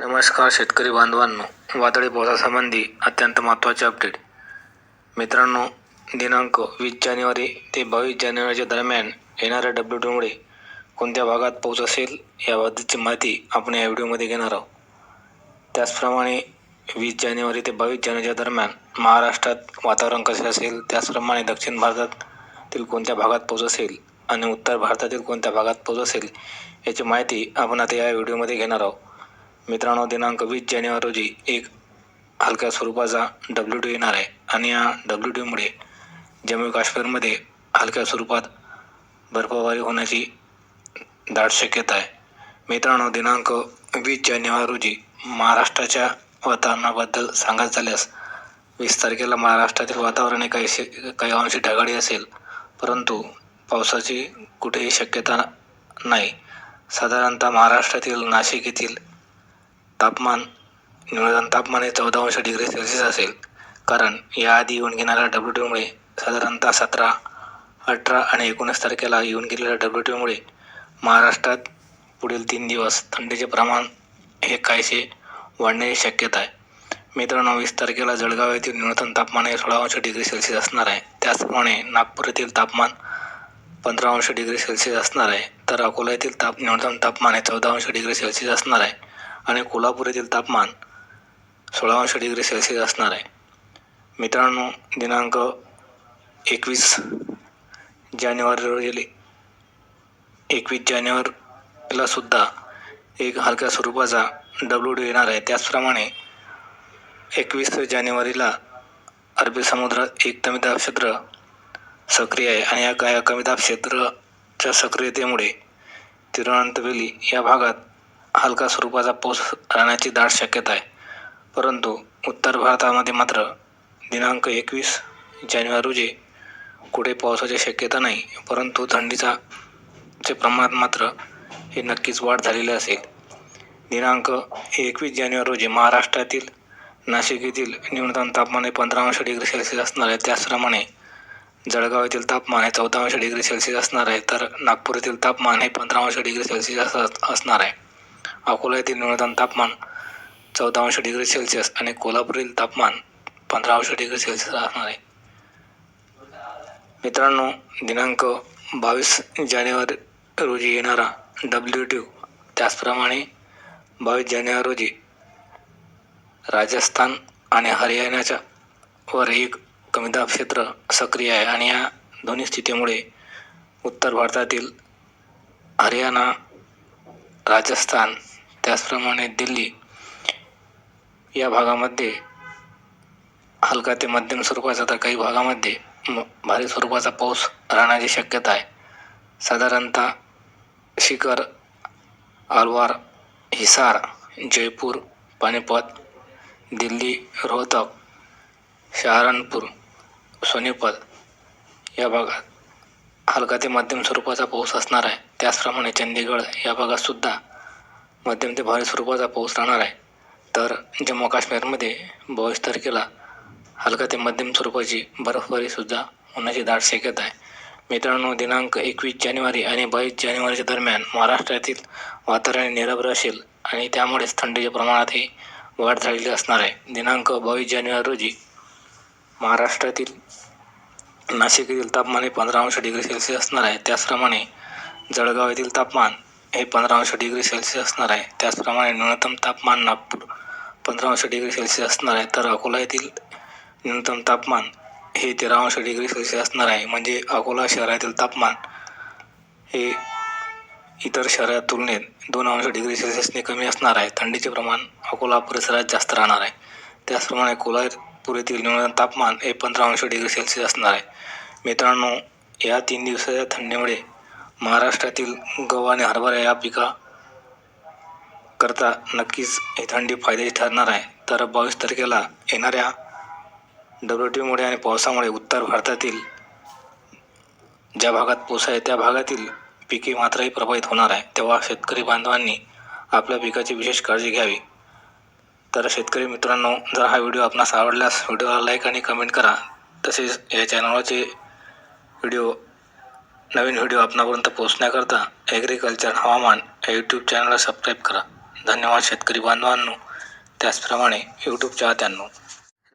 नमस्कार शेतकरी बांधवांनो. वादळी पावसासंबंधी अत्यंत महत्त्वाचे अपडेट मित्रांनो दिनांक वीस जानेवारी ते बावीस जानेवारीच्या दरम्यान येणाऱ्या डब्ल्यू टीमुळे कोणत्या भागात पाऊस असेल याबद्दलची माहिती आपण या व्हिडिओमध्ये घेणार आहोत. त्याचप्रमाणे वीस जानेवारी ते बावीस जानेवारीच्या दरम्यान महाराष्ट्रात वातावरण कसे असेल त्याचप्रमाणे दक्षिण भारतातील कोणत्या भागात पाऊस असेल आणि उत्तर भारतातील कोणत्या भागात पाऊस असेल याची माहिती आपण आता या व्हिडिओमध्ये घेणार आहोत. मित्रांनो दिनांक वीस जानेवारी रोजी एक हलक्या स्वरूपाचा डब्ल्यू टी येणार आहे. आणि या डब्ल्यू टीमुळे जम्मू काश्मीरमध्ये हलक्या स्वरूपात बर्फबारी होण्याची दाट शक्यता आहे. मित्रांनो दिनांक वीस जानेवारी रोजी महाराष्ट्राच्या वातावरणाबद्दल सांगायचं झाल्यास वीस तारखेला महाराष्ट्रातील वातावरण हे काही शे- काही अंशी ढगाळी असेल परंतु पावसाची कुठेही शक्यता नाही. साधारणतः महाराष्ट्रातील नाशिक येथील तापमान न्यूनतम तापमान हे चौदा अंश डिग्री सेल्सिअस असेल. कारण याआधी येऊन घेणाऱ्या डब्ल्यू टीमुळे साधारणतः सतरा अठरा आणि एकोणीस तारखेला येऊन गेलेल्या डब्ल्यू टीमुळे महाराष्ट्रात पुढील तीन दिवस थंडीचे प्रमाण हे काहीसे वाढण्याची शक्यता आहे. मित्रांनो वीस तारखेला जळगाव येथील न्यूनतम तापमान हे सोळा अंश डिग्री सेल्सिअस असणार आहे. त्याचप्रमाणे नागपूर येथील तापमान पंधरा अंश डिग्री सेल्सिअस असणार आहे. तर अकोला येथील ताप न्यूनतम तापमान हे चौदा अंश डिग्री सेल्सिअस असणार आहे. आणि कोल्हापूर येथील तापमान सोळा अंश डिग्री सेल्सिअस असणार आहे. मित्रांनो दिनांक एकवीस जानेवारी रोजी एकवीस जानेवारीला सुद्धा एक हलक्या स्वरूपाचा डब्ल्यू डी येणार आहे. त्याचप्रमाणे एकवीस जानेवारीला अरबी समुद्रात एक कमीदाब क्षेत्र सक्रिय आहे आणि या काय कमीदाब क्षेत्राच्या सक्रियतेमुळे तिरुवनंतवेली या भागात हलका स्वरूपाचा पाऊस राहण्याची दाट शक्यता आहे. परंतु उत्तर भारतामध्ये मात्र दिनांक एकवीस जानेवारी रोजी कुठे पावसाची शक्यता नाही परंतु थंडीचा चे प्रमाणात मात्र हे नक्कीच वाढ झालेली असेल. दिनांक एकवीस जानेवारी रोजी महाराष्ट्रातील नाशिक येथील न्यूनतम तापमान हे पंधरा अंश डिग्री सेल्सिअस असणार आहे. त्याचप्रमाणे जळगाव येथील तापमान हे चौदा अंश डिग्री सेल्सिअस असणार आहे. तर नागपूर येथील तापमान हे पंधरा अंश डिग्री सेल्सिअस असणार आहे. अकोला येथील न्यूनतम तापमान चौदा अंश डिग्री सेल्सिअस आणि कोल्हापूरील तापमान पंधरा अंश डिग्री सेल्सिअस असणार आहे. मित्रांनो दिनांक बावीस जानेवारी रोजी येणारा डब्ल्यू ट्यू त्याचप्रमाणे बावीस जानेवारी रोजी राजस्थान आणि हरियाणाच्या वर एक कमीदाब क्षेत्र सक्रिय आहे. आणि या दोन्ही स्थितीमुळे उत्तर भारतातील हरियाणा राजस्थान त्याचप्रमाणे दिल्ली या भागामध्ये हलका ते मध्यम स्वरूपाचा तर काही भागामध्ये म- भारी स्वरूपाचा पाऊस राहण्याची शक्यता आहे. साधारणतः शिखर अलवार हिसार जयपूर पानिपत दिल्ली रोहतक सहारनपूर सोनीपत या भागात हलका ते मध्यम स्वरूपाचा पाऊस असणार आहे. त्याचप्रमाणे चंदीगड या भागात सुद्धा मध्यम ते भारी स्वरूपाचा पाऊस राहणार आहे. तर जम्मू काश्मीरमध्ये बावीस तारखेला हलका ते मध्यम स्वरूपाची बर्फबारीसुद्धा होण्याची दाट शक्यता आहे. मित्रांनो दिनांक एकवीस जानेवारी आणि बावीस जानेवारीच्या दरम्यान महाराष्ट्रातील वातावरण निरभ्र असेल आणि त्यामुळेच थंडीच्या प्रमाणातही वाढ झालेली असणार आहे. दिनांक बावीस जानेवारी रोजी महाराष्ट्रातील नाशिक येथील तापमान हे पंधरा अंश डिग्री सेल्सिअस असणार आहे. त्याचप्रमाणे जळगाव येथील तापमान हे पंधरा अंश डिग्री सेल्सिअस असणार आहे. त्याचप्रमाणे न्यूनतम तापमान नागपूर पंधरा अंश डिग्री सेल्सिअस असणार आहे. तर अकोला येथील न्यूनतम तापमान हे तेरा अंश डिग्री सेल्सिअस असणार आहे. म्हणजे अकोला शहरातील तापमान हे इतर शहरात तुलनेत दोन अंश डिग्री सेल्सिअसने कमी असणार आहे. थंडीचे प्रमाण अकोला परिसरात जास्त राहणार आहे. त्याचप्रमाणे कोलार पुरेतील न्यूनतम तापमान हे पंधरा अंश डिग्री सेल्सिअस असणार आहे. मित्रांनो या तीन दिवसाच्या थंडीमुळे महाराष्ट्रातील गहू आणि हरभरा या पिका करता नक्कीच ही थंडी फायद्याची ठरणार आहे. तर बावीस तारखेला येणाऱ्या डब्ल्यूटीमुळे आणि पावसामुळे उत्तर भारतातील ज्या भागात पाऊस आहे त्या भागातील पिके मात्रही प्रभावित होणार आहे. तेव्हा शेतकरी बांधवांनी आपल्या पिकाची विशेष काळजी घ्यावी. तर शेतकरी मित्रांनो जर हा व्हिडिओ आपणास आवडल्यास व्हिडिओला लाईक आणि कमेंट करा. तसेच या चॅनलचे व्हिडिओ नवीन व्हिडिओ आपणापर्यंत पोहोचण्याकरता ॲग्रिकल्चर हवामान या यूट्यूब चॅनलला सबस्क्राईब करा. धन्यवाद शेतकरी बांधवांनो. त्याचप्रमाणे यूट्यूब चाहत्यांनो